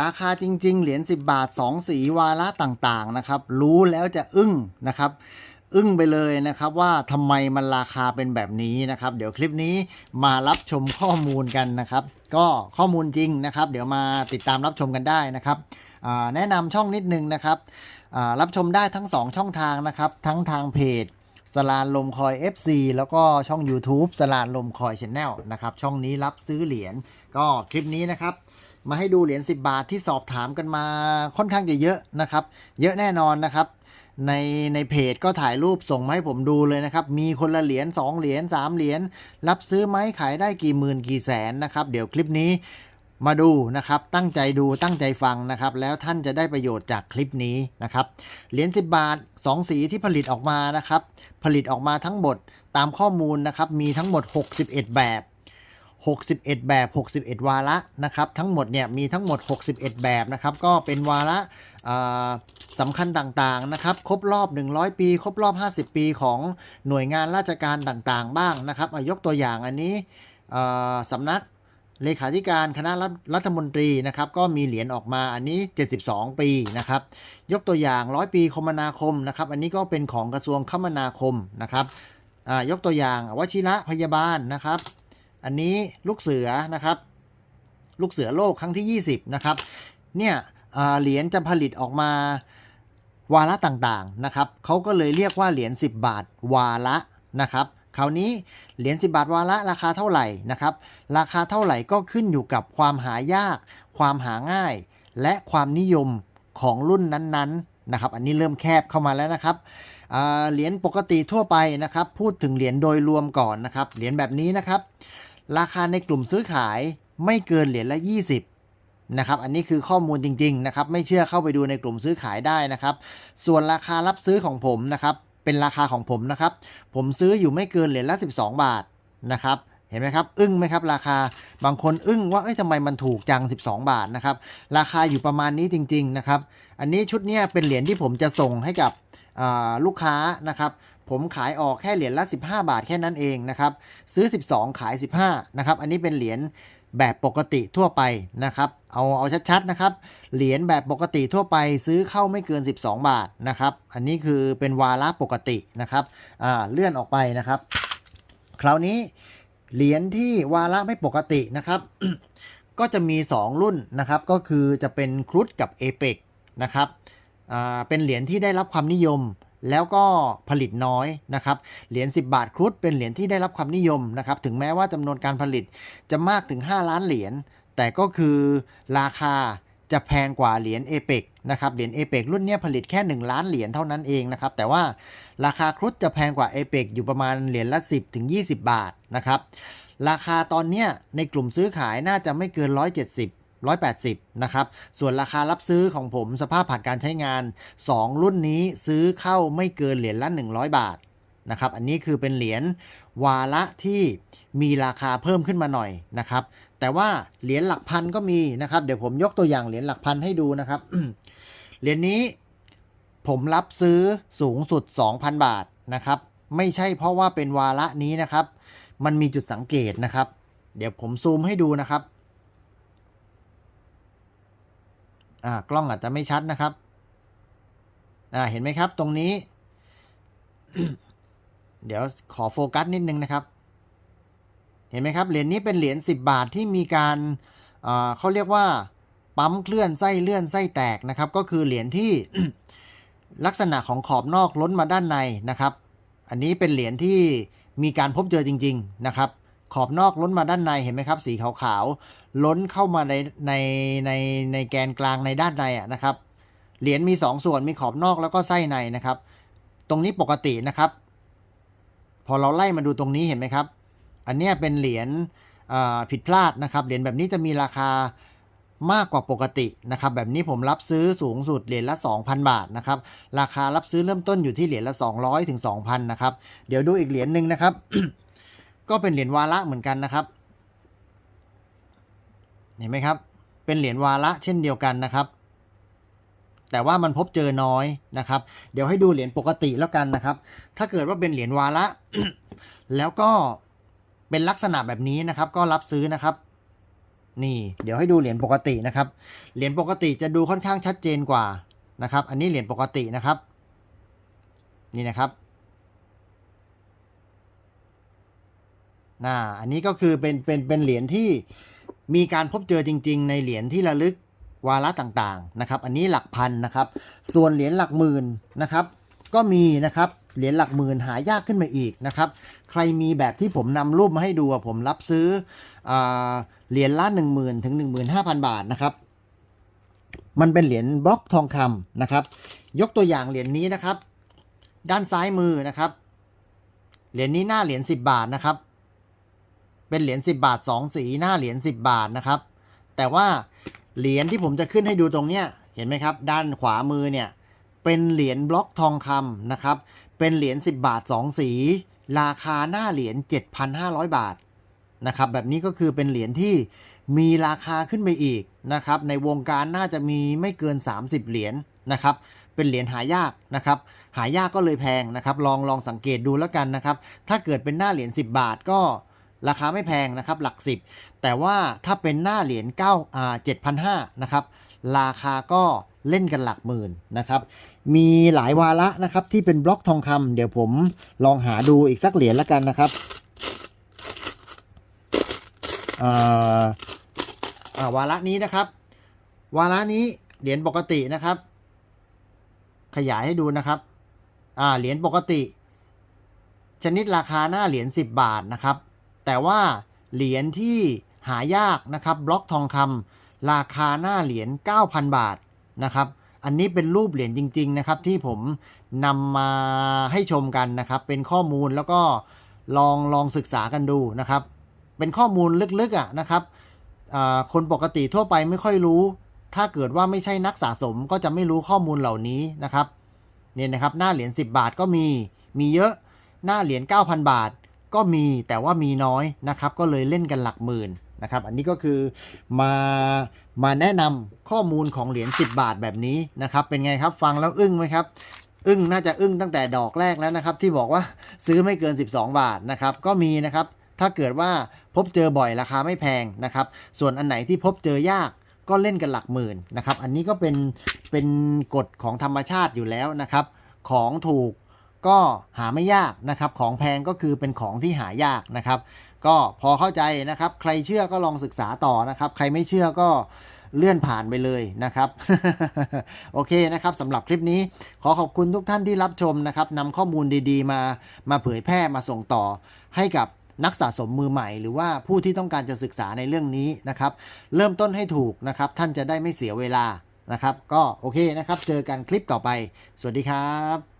ราคาจริง ๆ เหรียญ10 บาท 2 สีวาระต่างๆนะครับ รู้แล้วจะอึ้งนะครับ อึ้งไปเลยนะครับว่าทำไมมันราคาเป็นแบบนี้นะครับ เดี๋ยวคลิปนี้มารับชมข้อมูลกันนะครับ ก็ข้อมูลจริงนะครับ เดี๋ยวมาติดตามรับชมกันได้นะครับแนะนำช่องนิดนึงนะครับรับชมได้ทั้ง 2 ช่องทางนะครับ ทั้งทางเพจสลานลมคอย FC แล้วก็ช่อง YouTube สลานลมคอยช n แนลนะครับ ช่องนี้รับซื้อเหรียญก็คลิปนี้นะครับ มาให้ดูเหรียญ10 บาทที่สอบถามกันมาค่อนข้างจะเยอะนะครับ เยอะแน่นอนนะครับ ในในเพจก็ถ่ายรูปส่งมาให้ผมดูเลยนะครับ มีคนละเหรียญ2เหรียญ3เหรียญรับซื้อไหมขายได้กี่หมื่นกี่แสนนะครับ เดี๋ยวคลิปนี้มาดูนะครับ ตั้งใจดูตั้งใจฟังนะครับ แล้วท่านจะได้ประโยชน์จากคลิปนี้นะครับ เหรียญ10 บาท 2 สีที่ผลิตออกมานะครับ ผลิตออกมาทั้งหมดตามข้อมูลนะครับ มีทั้งหมด 61 แบบ 61 แบบ 61 วาระนะครับ ทั้งหมดเนี่ยมีทั้งหมด 61 แบบนะครับ ก็เป็นวาระสำคัญต่างๆนะครับ ครบรอบ 100 ปี ครบรอบ 50 ปีของหน่วยงานราชการต่างๆ บ้างนะครับยกตัวอย่างอันนี้สำนักเลขาธิการคณะรัฐมนตรีนะครับ ก็มีเหรียญออกมาอันนี้ 72 ปีนะครับ ยกตัวอย่าง 100 ปีคมนาคมนะครับ อันนี้ก็เป็นของกระทรวงคมนาคมนะครับยกตัวอย่างวชิระพยาบาลนะครับ อันนี้ลูกเสือนะครับ ลูกเสือโลกครั้งที่ 20 นะครับ เนี่ยเหรียญจะผลิตออกมาวาระต่างๆนะครับเขาก็เลยเรียกว่าเหรียญ10 บาทวาระนะครับคราวนี้เหรียญ10 บาทวาระราคาเท่าไหร่นะครับ ราคาเท่าไหร่ก็ขึ้นอยู่กับความหายาก ความหาง่าย และความนิยมของรุ่นนั้นๆนะครับ อันนี้เริ่มแคบเข้ามาแล้วนะครับเหรียญปกติทั่วไปนะครับ พูดถึงเหรียญโดยรวมก่อนนะครับ เหรียญแบบนี้นะครับ ราคาในกลุ่มซื้อขายไม่เกินเหรียญละ 20 นะครับ อันนี้คือข้อมูลจริงๆนะครับ ไม่เชื่อเข้าไปดูในกลุ่มซื้อขายได้นะครับ ส่วนราคารับซื้อของผมนะครับ เป็นราคาของผมนะครับ ผมซื้ออยู่ไม่เกินเหรียญละ 12 บาทนะครับเห็นไหมครับ อึ้งไหมครับ ราคาบางคนอึ้งว่าเอ้ยทำไมมันถูกจัง 12 บาทนะครับ ราคาอยู่ประมาณนี้จริง ๆ นะครับ อันนี้ชุดเนี้ยเป็นเหรียญที่ผมจะส่งให้กับลูกค้านะครับ ผมขายออกแค่เหรียญละ 15 บาทแค่นั้นเองนะครับ ซื้อ 12 ขาย 15 นะครับ อันนี้เป็นเหรียญแบบปกติทั่วไปนะครับ เอาเอาชัดๆนะครับ เหรียญแบบปกติทั่วไปซื้อเข้าไม่เกิน 12 บาทนะครับ อันนี้คือเป็นวาระปกตินะครับอ่าเลื่อนออกไปนะครับ คราวนี้เหรียญที่วาระไม่ปกตินะครับ ก็จะมี 2 รุ่นนะครับ ก็คือจะเป็นครุฑกับเอเปกนะครับอ่าเป็นเหรียญที่ได้รับความนิยม แล้วก็ผลิตน้อยนะครับ เหรียญ 10 บาทครุฑเป็นเหรียญที่ได้รับความนิยมนะครับ ถึงแม้ว่าจำนวนการผลิตจะมากถึง 5 ล้านเหรียญ แต่ก็คือราคาจะแพงกว่าเหรียญเอเปกนะครับ เหรียญเอเปกรุ่นเนี้ยผลิตแค่ 1 ล้านเหรียญเท่านั้นเองนะครับ แต่ว่าราคาครุฑจะแพงกว่าเอเปกอยู่ประมาณเหรียญละ 10 ถึง 20 บาทนะครับ ราคาตอนเนี้ยในกลุ่มซื้อขายน่าจะไม่เกิน 170 180 นะครับ ส่วนราคารับซื้อของผมสภาพผ่านการใช้งาน 2 รุ่นนี้ซื้อเข้าไม่เกินเหรียญละ 100 บาทนะครับ อันนี้คือเป็นเหรียญวาระที่มีราคาเพิ่มขึ้นมาหน่อยนะครับ แต่ว่าเหรียญหลักพันก็มีนะครับ เดี๋ยวผมยกตัวอย่างเหรียญหลักพันให้ดูนะครับ เหรียญนี้ผมรับซื้อสูงสุด 2,000 บาทนะครับ ไม่ใช่เพราะว่าเป็นวาระนี้นะครับ มันมีจุดสังเกตนะครับ เดี๋ยวผมซูมให้ดูนะครับ อ่ากล้องอาจจะไม่ชัดนะครับอ่าเห็นไหมครับตรงนี้ เดี๋ยวขอโฟกัสนิดนึงนะครับ เห็นไหมครับเหรียญนี้เป็นเหรียญ10 บาทที่มีการอ่าเขาเรียกว่าปั๊มเคลื่อนไส้เลื่อนไส้แตกนะครับ ก็คือเหรียญที่ลักษณะของขอบนอกล้นมาด้านในนะครับ อันนี้เป็นเหรียญที่มีการพบเจอจริง ๆนะครับ ขอบนอกล้นมาด้านในเห็นไหมครับ สีขาวๆ ล้นเข้ามาในในในในแกนกลางในด้านในอะนะครับ เหรียญมี2ส่วนมีขอบนอกแล้วก็ไส้ในนะครับ ตรงนี้ปกตินะครับ พอเราไล่มาดูตรงนี้เห็นไหมครับ อันนี้เป็นเหรียญผิดพลาดนะครับ เหรียญแบบนี้จะมีราคามากกว่าปกตินะครับ แบบนี้ผมรับซื้อสูงสุดเหรียญละ 2,000 บาทนะครับ ราคารับซื้อเริ่มต้นอยู่ที่เหรียญละ 200ถึง2,000นะครับ เดี๋ยวดูอีกเหรียญหนึ่งนะครับ ก็เป็นเหรียญวาระเหมือนกันนะครับ เห็นไหมครับ เป็นเหรียญวาระเช่นเดียวกันนะครับ แต่ว่ามันพบเจอน้อยนะครับ เดี๋ยวให้ดูเหรียญปกติแล้วกันนะครับ ถ้าเกิดว่าเป็นเหรียญวาระ แล้วก็เป็นลักษณะแบบนี้นะครับ ก็รับซื้อนะครับนี่เดี๋ยวให้ดูเหรียญปกตินะครับ เหรียญปกติจะดูค่อนข้างชัดเจนกว่านะครับ อันนี้เหรียญปกตินะครับ นี่นะครับ น่าอันนี้ก็คือเป็นเป็นเป็นเหรียญที่มีการพบเจอจริง ๆ ในเหรียญที่ระลึกวาระต่างๆนะครับ อันนี้หลักพันนะครับ ส่วนเหรียญหลักหมื่นนะครับ ก็มีนะครับเหรียญหลักหมื่นหายากขึ้นมาอีกนะครับ ใครมีแบบที่ผมนำรูปมาให้ดูผมรับซื้ออเหรียญละ1 0,000ถึง15,000บาทนะครับ มันเป็นเหรียญบล็อกทองคำนะครับ ยกตัวอย่างเหรียญนี้นะครับ ด้านซ้ายมือนะครับ เหรียญนี้หน้าเหรียญ10บาทนะครับ เป็นเหรียญ10 บาท 2 สีหน้าเหรียญ10 บาทนะครับ แต่ว่าเหรียญที่ผมจะขึ้นให้ดูตรงเนี้ยเห็นไหมครับ ด้านขวามือเนี่ยเป็นเหรียญบล็อกทองคำนะครับ เป็นเหรียญ10 บาท 2 สี ราคาหน้าเหรียญ7,500 บาทนะครับแบบนี้ก็คือเป็นเหรียญที่มีราคาขึ้นไปอีกนะครับ ในวงการน่าจะมีไม่เกิน 30 เหรียญนะครับ เป็นเหรียญหายากนะครับ หายากก็เลยแพงนะครับ ลองลองสังเกตดูแล้วกันนะครับ ถ้าเกิดเป็นหน้าเหรียญ10 บาทก็ ราคาไม่แพงนะครับหลัก 10 แต่ว่าถ้าเป็นหน้าเหรียญ9อ่า7,500นะครับราคาก็เล่นกันหลักหมื่นนะครับ มีหลายวาระนะครับที่เป็นบล็อกทองคำเดี๋ยวผมลองหาดูอีกสักเหรียญแล้วกันนะครับาวาระนี้นะครับ วาระนี้เหรียญปกตินะครับ ขยายให้ดูนะครับเหรียญปกติ ชนิดราคาหน้าเหรียญ10 บาทนะครับ แต่ว่าเหรียญที่หายากนะครับบล็อกทองคำราคาหน้าเหรียญ 9,000 บาทนะครับ อันนี้เป็นรูปเหรียญจริง ๆ นะครับ ที่ผมนำมาให้ชมกันนะครับ เป็นข้อมูลแล้วก็ลองลองศึกษากันดูนะครับ เป็นข้อมูลลึกๆอะนะครับคนปกติทั่วไปไม่ค่อยรู้ ถ้าเกิดว่าไม่ใช่นักสะสมก็จะไม่รู้ข้อมูลเหล่านี้นะครับเนี่ยนะครับ หน้าเหรียญ10 บาทก็มีมีเยอะหน้าเหรียญ9,000 บาท ก็มีแต่ว่ามีน้อยนะครับ ก็เลยเล่นกันหลักหมื่นนะครับ อันนี้ก็คือมามาแนะนำข้อมูลของเหรียญ10 บาทแบบนี้นะครับ เป็นไงครับฟังแล้วอึ้งไหมครับอึ้งน่าจะอึ้งตั้งแต่ดอกแรกแล้วนะครับ ที่บอกว่าซื้อไม่เกิน 12 บาทนะครับ ก็มีนะครับ ถ้าเกิดว่าพบเจอบ่อยราคาไม่แพงนะครับ ส่วนอันไหนที่พบเจอยากก็เล่นกันหลักหมื่นนะครับ อันนี้ก็เป็นเป็นกฎของธรรมชาติอยู่แล้วนะครับ ของถูก ก็หาไม่ยากนะครับ ของแพงก็คือเป็นของที่หายากนะครับ ก็พอเข้าใจนะครับ ใครเชื่อก็ลองศึกษาต่อนะครับ ใครไม่เชื่อก็เลื่อนผ่านไปเลยนะครับ โอเคนะครับสำหรับคลิปนี้ ขอขอบคุณทุกท่านที่รับชมนะครับนำข้อมูลดีๆ มามาเผยแพร่มาส่งต่อให้กับนักสะสมมือใหม่หรือว่าผู้ที่ต้องการจะศึกษาในเรื่องนี้นะครับ เริ่มต้นให้ถูกนะครับ ท่านจะได้ไม่เสียเวลานะครับ ก็โอเคนะครับ เจอกันคลิปต่อไป สวัสดีครับ